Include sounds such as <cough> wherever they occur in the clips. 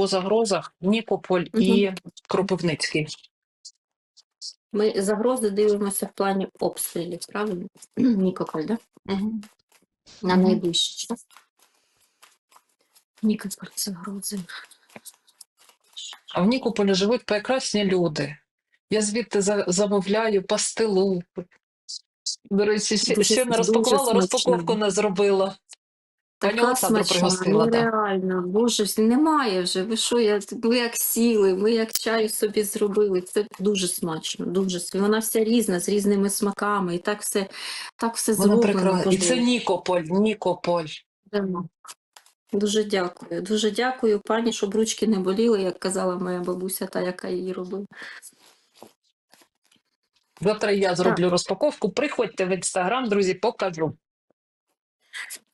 по загрозах Нікополь і Кропивницький. Ми загрози дивимося в плані обстрілів, правильно? <clears throat> Нікополь, да? Угу. На найближчий час. Нікополь загрози. А в Нікополі живуть прекрасні люди. Я звідти за- замовляю пастилу. До речі, ще, ще не розпакувала, розпаковку не зробила. Така смачна, ну реально, боже, немає вже. Ви що, я, ми як сіли, ми як чаю собі зробили. Це дуже смачно, дуже смачно. Вона вся різна, з різними смаками, і так все, так все зроблено. прекрасна. І це Нікополь, Нікополь. Да. Дуже дякую. Дуже дякую, пані, щоб ручки не боліли, як казала моя бабуся, та яка її робила. Завтра я зроблю розпаковку. Приходьте в інстаграм, друзі, покажу.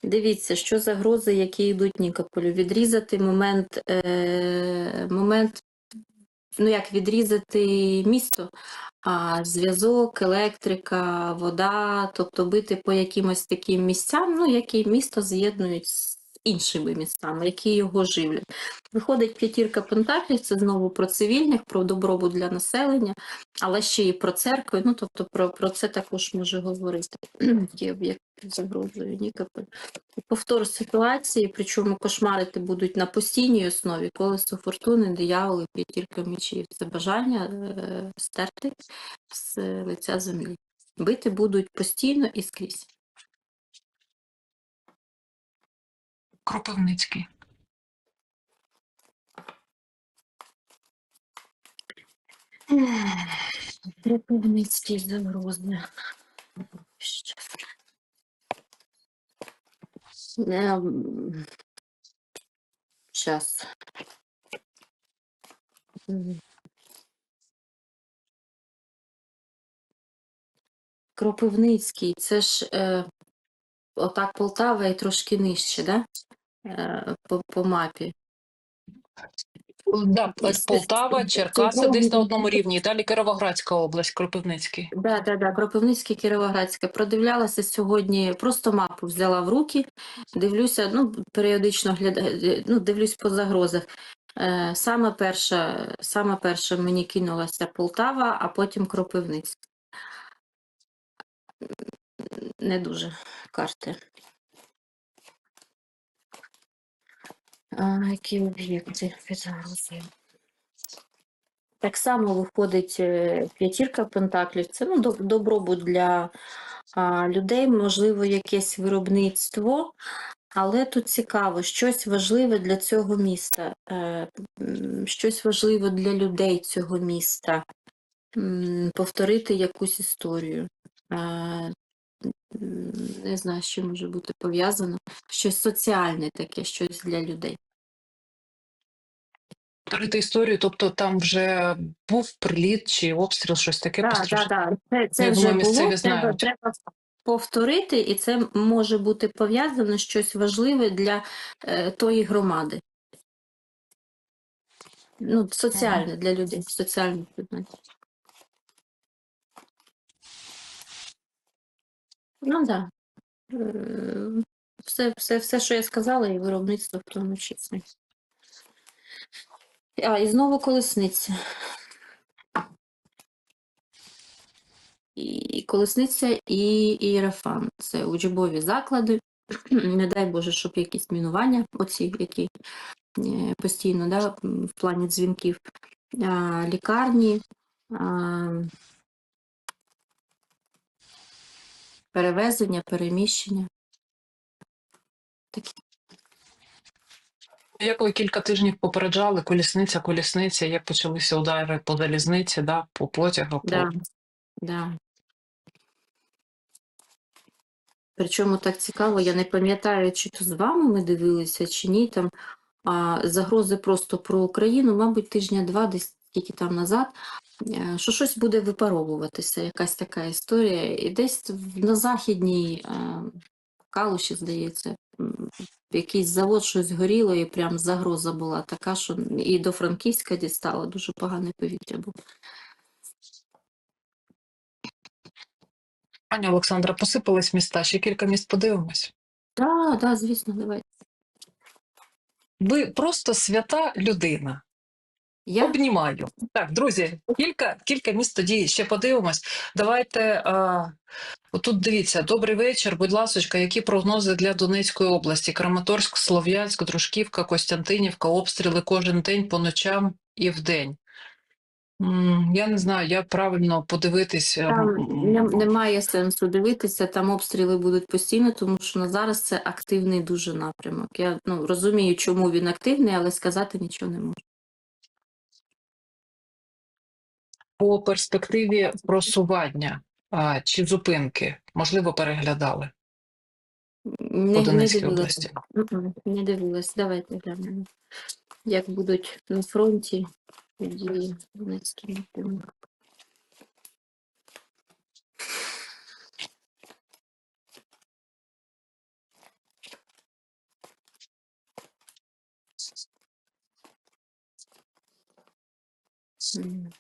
Дивіться, що загрози, які йдуть Нікополю. Відрізати момент, е, момент, ну як відрізати місто, а зв'язок, електрика, вода, тобто бити по якимось таким місцям, ну які місто з'єднують з іншими містами, які його живлять. Виходить п'ятірка пентаклів, це знову про цивільних, про добробут для населення, але ще і про церкви. Ну тобто про, про це також може говорити. <clears throat> Є об'єкт загрозою Нікополь. Повтор ситуації, причому кошмарити будуть на постійній основі, колесо фортуни, дияволи, п'ятірка мечів. Це бажання е, стерти з лиця землі. Бити будуть постійно і скрізь. Кропивницький. Кропивницький загрози. Щас. Ем. Кропивницький, це ж е, отак Полтава і трошки нижче, да? Е, по, по мапі. Да, Полтава, це- Черкаси десь на одному рівні. Далі Кіровоградська область, Кропивницький. Да, да, да, Кропивницький, Кіровоградське. Продивлялася сьогодні, просто мапу взяла в руки, дивлюся, ну, періодично глядаю, ну, дивлюсь по загрозах. Е, саме перша, саме перша мені кинулася Полтава, а потім Кропивницький. Не дуже карти. А, які об'єкти під? Так само виходить е, п'ятірка пентаклів. Це ну, добробут для а, людей, можливо, якесь виробництво. Але тут цікаво, щось важливе для цього міста, е, щось важливе для людей цього міста, повторити якусь історію. Не знаю, що може бути пов'язано. Щось соціальне таке, щось для людей. Повторити історію, тобто там вже був приліт чи обстріл, щось таке Так, так, так. Це, Я це вже думаю, місцеві було. Треба, знають. треба повторити, і це може бути пов'язано щось важливе для е, тої громади. Ну, соціальне для людей, соціальне питання. Ну так. Да. Е, Все, все, все, що я сказала, і виробництво в тому числі. А, і знову колесниця. І колесниця, і ієрофан. Це учбові заклади. Не дай Боже, щоб якісь мінування, оці, які е, постійно да, в плані дзвінків, а, лікарні, а, перевезення, переміщення. Такі. Як ви кілька тижнів попереджали, колісниця, колісниця, як почалися удари по залізниці, да, по потягах, по Да, да. Причому так цікаво, я не пам'ятаю, чи то з вами ми дивилися, чи ні. Там а, загрози просто про Україну, мабуть, тижня-два, десь тільки там назад, е, що щось буде випаровуватися, якась така історія. І десь на західній е, Калуші, здається, якийсь завод щось горіло, і прям загроза була така, що і до Франківська дістало, дуже погане повітря було. Пані Олександра, посипались міста, ще кілька міст подивимось. Так, да, звісно, давайте. Ви просто свята людина. Я Обнімаю. Так, друзі, кілька, кілька міст тоді ще подивимось. Давайте. А, отут дивіться, добрий вечір. Будь ласочка, які прогнози для Донецької області? Краматорськ, Слов'янськ, Дружківка, Костянтинівка, обстріли кожен день по ночам і вдень. М, Я не знаю, як правильно подивитись. е, там немає сенсу дивитися, там обстріли будуть постійно, тому що на зараз це активний дуже напрямок. Я ну, розумію, чому він активний, але сказати нічого не можу. По перспективі просування а, чи зупинки, можливо, переглядали Не, по Донецькій дивилась. області. Не дивилась. Давайте глянемо. Як будуть на фронті події в Донецькій напрямку. М.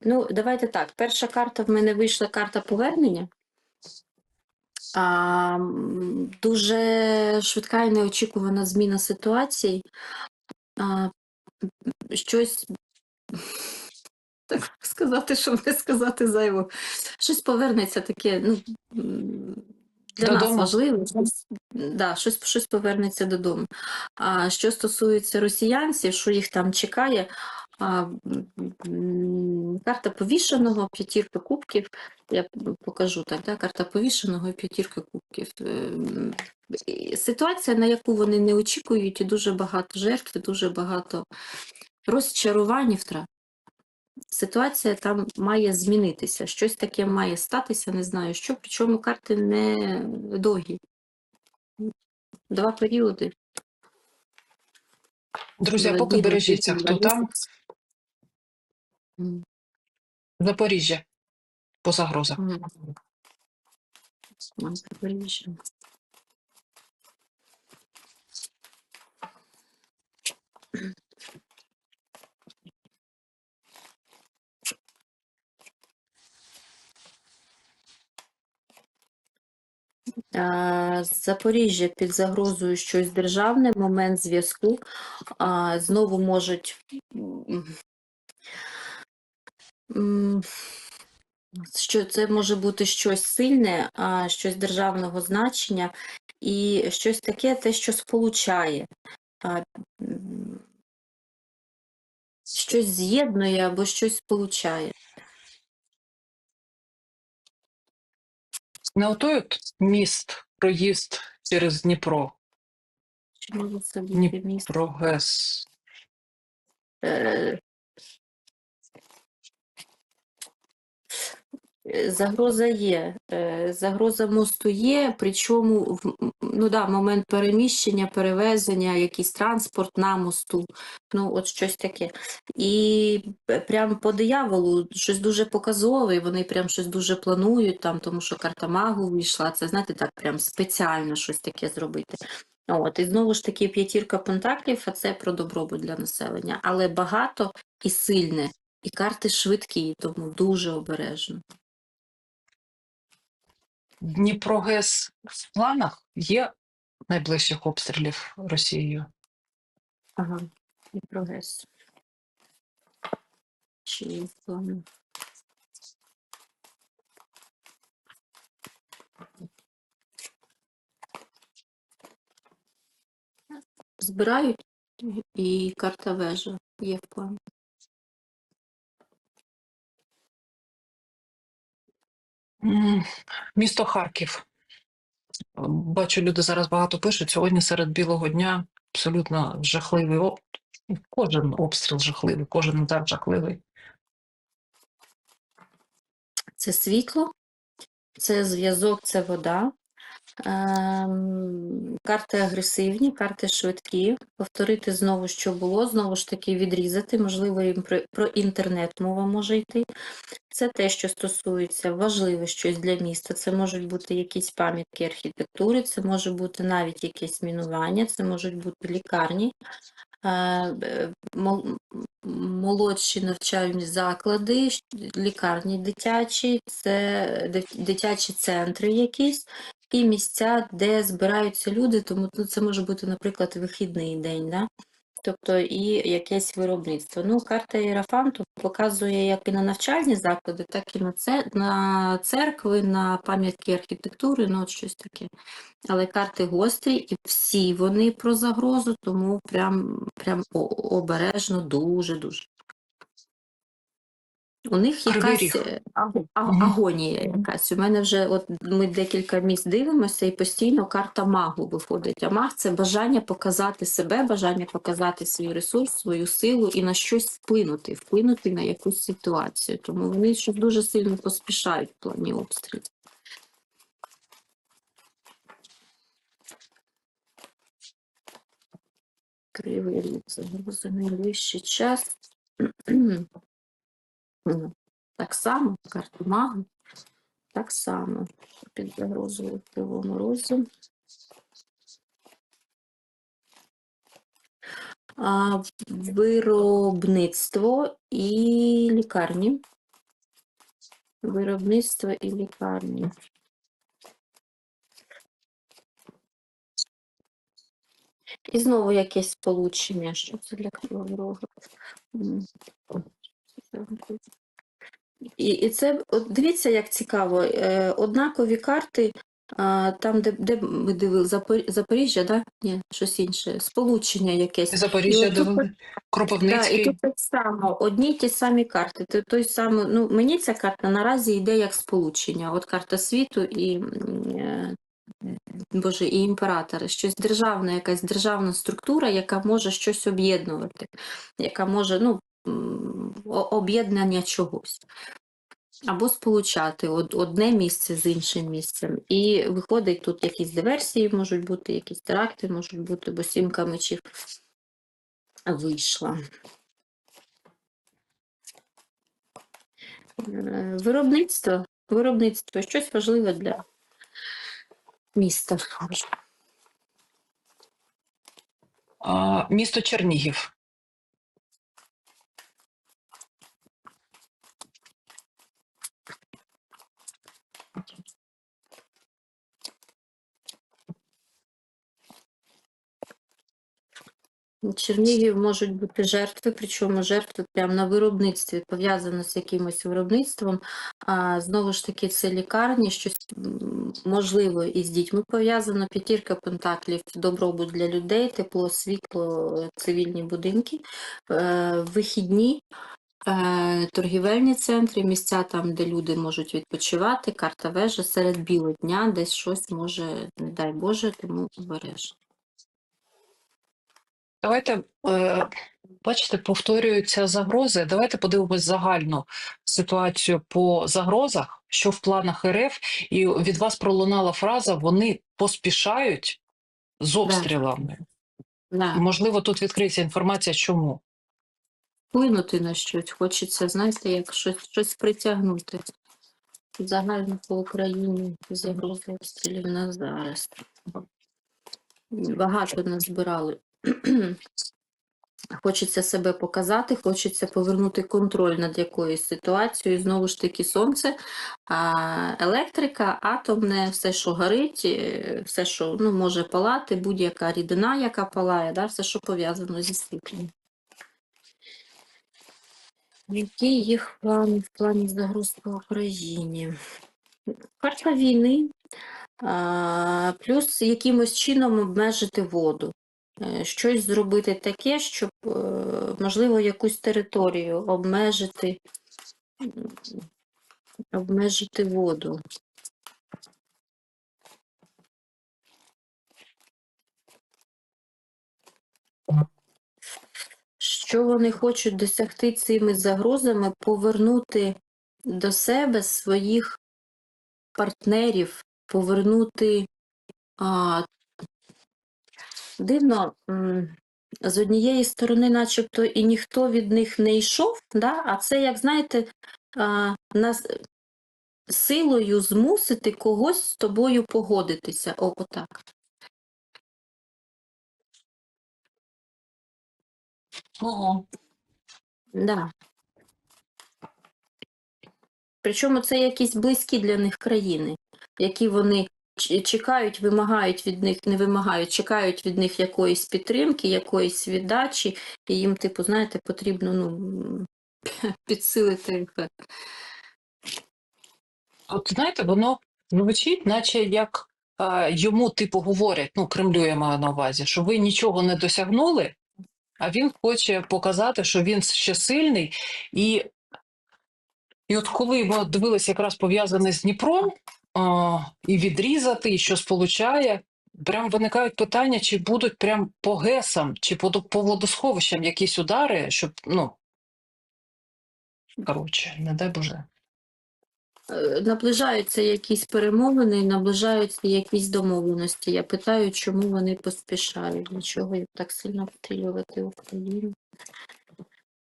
Ну, давайте так. Перша карта в мене вийшла карта повернення. А, дуже швидка і неочікувана зміна ситуації. А, щось так сказати, щоб не сказати зайво. Щось повернеться таке, ну, для нас Додому? важливе. Щось, да, щось, щось повернеться додому. А що стосується росіянців, що їх там чекає, карта повішеного, п'ятірка кубків. Я покажу так, да? карта повішеного і п'ятірка кубків. Ем, Ситуація, на яку вони не очікують, і дуже багато жертв, і дуже багато розчарувань і втрат. Ситуація там має змінитися. Щось таке має статися, не знаю що, причому карти не довгі. Два періоди. Друзі, поки бережіться, хто там. М, Запоріжжя по загрозах. м. М, Запоріжжя. Запоріжжя під загрозою щось державне, момент зв'язку. А, Знову можуть м, що це може бути щось сильне, щось державного значення, і щось таке, те, що сполучає. Щось з'єднує або щось сполучає. Не отой от міст, проїзд через Дніпро, Чи може це бути Дніпро? ГЕС. Е, Загроза є. Е, Загроза мосту є, причому ну да, момент переміщення, перевезення, якийсь транспорт на мосту, ну от щось таке. І прям по дияволу щось дуже показове, вони прям щось дуже планують там, тому що карта магу вийшла. Це знаєте, так прям спеціально щось таке зробити. От, і знову ж таки п'ятірка пентаклів, а це про добробут для населення, але багато і сильне, і карти швидкі, тому дуже обережно. Дніпро ГЕС в планах є найближчих обстрілів Росією. Ага, і прогрес. Чи є плани? Збирають і карта вежа є в плані. Місто Харків. Бачу, люди зараз багато пишуть. Сьогодні серед білого дня абсолютно жахливий об... Кожен обстріл жахливий, кожен удар жахливий. Це світло, це зв'язок, це вода. Ем, карти агресивні, карти швидкі. Повторити знову, що було, знову ж таки відрізати. Можливо, їм про, інтернет мова може йти. Це те, що стосується важливе щось для міста. Це можуть бути якісь пам'ятки архітектури, це може бути навіть якесь мінування, це можуть бути лікарні. Е, молодші навчальні заклади, лікарні дитячі, це дит- дитячі центри якісь. І місця, де збираються люди, тому ну, це може бути, наприклад, вихідний день, да? Тобто і якесь виробництво. Ну, карта Єрафанту показує як і на навчальні заклади, так і на, це, на церкви, на пам'ятки архітектури, ну щось таке. Але карти гострі, і всі вони про загрозу, тому прям, прям обережно, дуже-дуже. У них якась е, а- агонія якась. У мене вже от ми декілька місць дивимося, і постійно карта магу виходить. А маг це бажання показати себе, бажання показати свій ресурс, свою силу і на щось вплинути, вплинути на якусь ситуацію. Тому вони щось дуже сильно поспішають в плані обстрілів. Кривий рік загрози найближчий час. <clears throat> Так само, карта магу. Так само під загрозою в кривому. А, виробництво і лікарні. Виробництво і лікарні. І знову якесь сполучення. Що це для кривого рогу? І, і це, от дивіться, як цікаво, е, однакові карти, а, там, де, де ми дивили, Запор- Запоріжжя, да? Ні, щось інше, сполучення якесь. Запоріжжя, І отут дивили, Да, і тут так само, одні й ті самі карти. Той, той самий, ну, мені ця карта наразі йде як сполучення. От карта світу і, е, Боже, і імператори. Щось державна, якась державна структура, яка може щось об'єднувати, яка може, ну, об'єднання чогось. Або сполучати одне місце з іншим місцем. І виходить, тут якісь диверсії можуть бути, якісь теракти можуть бути, бо сімка мечів вийшла. Е, Виробництво. Виробництво щось важливе для міста. А, місто Чернігів. Чернігів можуть бути жертви, причому жертви прямо на виробництві, пов'язано з якимось виробництвом. А знову ж таки, це лікарні, щось можливо і з дітьми пов'язано. П'ятірка пентаклів, добробут для людей, тепло, світло, цивільні будинки, е, вихідні. е, Торгівельні центри, місця там, де люди можуть відпочивати, карта вежа серед білого дня, десь щось може, не дай Боже, тому обережно. Давайте, е, бачите, повторюються загрози. Давайте подивимось загальну ситуацію по загрозах, що в планах РФ, і від вас пролунала фраза: вони поспішають з обстрілами. Да. Можливо, тут відкриється інформація, чому. вплинути на щось. Хочеться, знаєте, як щось, щось притягнути. Загально по Україні загрози обстрілів на зараз. Багато назбирали. Хочеться себе показати, хочеться повернути контроль над якоюсь ситуацією. Знову ж таки, сонце, електрика, атомне, все, що горить, е, все, що ну, може палати, будь-яка рідина, яка палає, да, все, що пов'язано зі світлом. Які їх плани в плані загроз по Україні? Карта війни, плюс якимось чином обмежити воду. Е, Щось зробити таке, щоб, е, можливо, якусь територію обмежити, обмежити воду. Що вони хочуть досягти цими загрозами? Повернути до себе своїх партнерів, повернути а, дивно, з однієї сторони, начебто, і ніхто від них не йшов, да? а це, як знаєте, а, нас силою змусити когось з тобою погодитися. О, отак. Ого. Да. Причому це якісь близькі для них країни, які вони чекають, вимагають від них, не вимагають, чекають від них якоїсь підтримки, якоїсь віддачі, і їм, типу, знаєте, потрібно ну, <laughs> підсилити. От знаєте, воно звучить, наче як е, йому типу говорять, ну Кремлю я маю на увазі, що ви нічого не досягнули, а він хоче показати, що він ще сильний. І, і от коли ми дивилися якраз пов'язане з Дніпром, а, і відрізати, і що сполучає, прям виникають питання, чи будуть прям по ГЕСам, чи по, по водосховищам якісь удари, щоб, ну. Коротше, не дай Боже. Е, Наближаються якісь перемовини, наближаються якісь домовленості. Я питаю, чому вони поспішають, для чого їм так сильно обстрілювати Україну.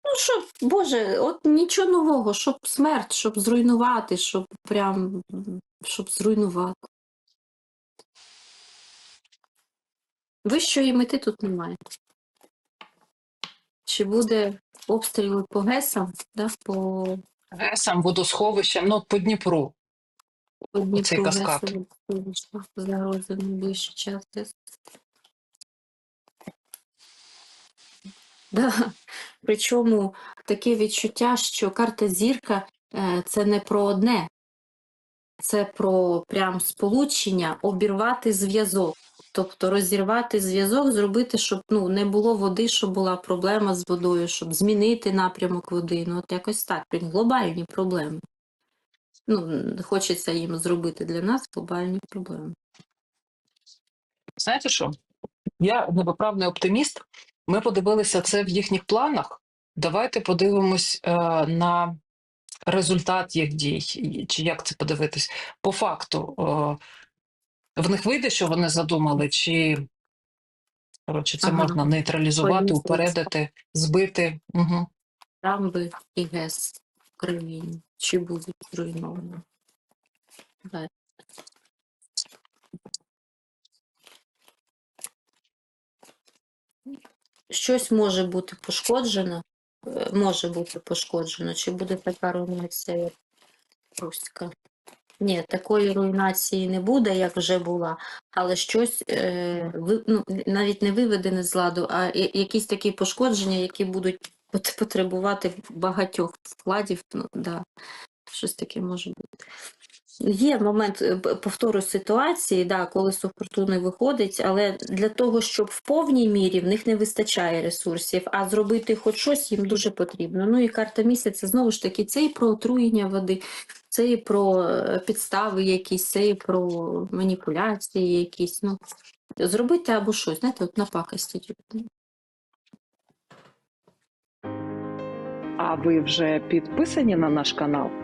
Ну, щоб, Боже, от нічого нового, щоб смерть, щоб зруйнувати, щоб прям щоб зруйнувати. Вищої мети тут немає. Чи буде обстріли по ГЕСам, да, по ГЕСам, водосховищам, ну по Дніпру. Одні Оцей каскад. загрози найближчий час. Да. Причому таке відчуття, що карта зірка е, це не про одне, це про прям сполучення, обірвати зв'язок. Тобто розірвати зв'язок, зробити, щоб ну, не було води, щоб була проблема з водою, щоб змінити напрямок води. Ну, от якось так, глобальні проблеми. Ну, хочеться їм зробити для нас глобальні проблеми. Знаєте що? Я невиправний оптиміст. Ми подивилися це в їхніх планах. Давайте подивимось е, на результат їх дій, чи як це подивитись. По факту, е, в них вийде, що вони задумали, чи коротше, це Ага. можна нейтралізувати, Поїздить. упередити, збити. Угу. Рамби і ГЕС в країні. Чи будуть зруйновані? Да. Щось може бути пошкоджено, е, може бути пошкоджено, чи буде така руйнація, як Руська? Ні, такої руйнації не буде, як вже була, але щось е, ви, ну, навіть не виведене з ладу, а якісь такі пошкодження, які будуть потребувати багатьох вкладів. Ну, да, щось таке може бути. Є момент е, повтору ситуації, да, коли супротивник виходить, але для того, щоб в повній мірі в них не вистачає ресурсів, а зробити хоч щось їм дуже потрібно. Ну і карта місяця знову ж таки це і про отруєння води, це і про е, підстави якісь, це і про маніпуляції якісь. Ну, зробити або щось, знаєте, от напакостіть. А ви вже підписані на наш канал?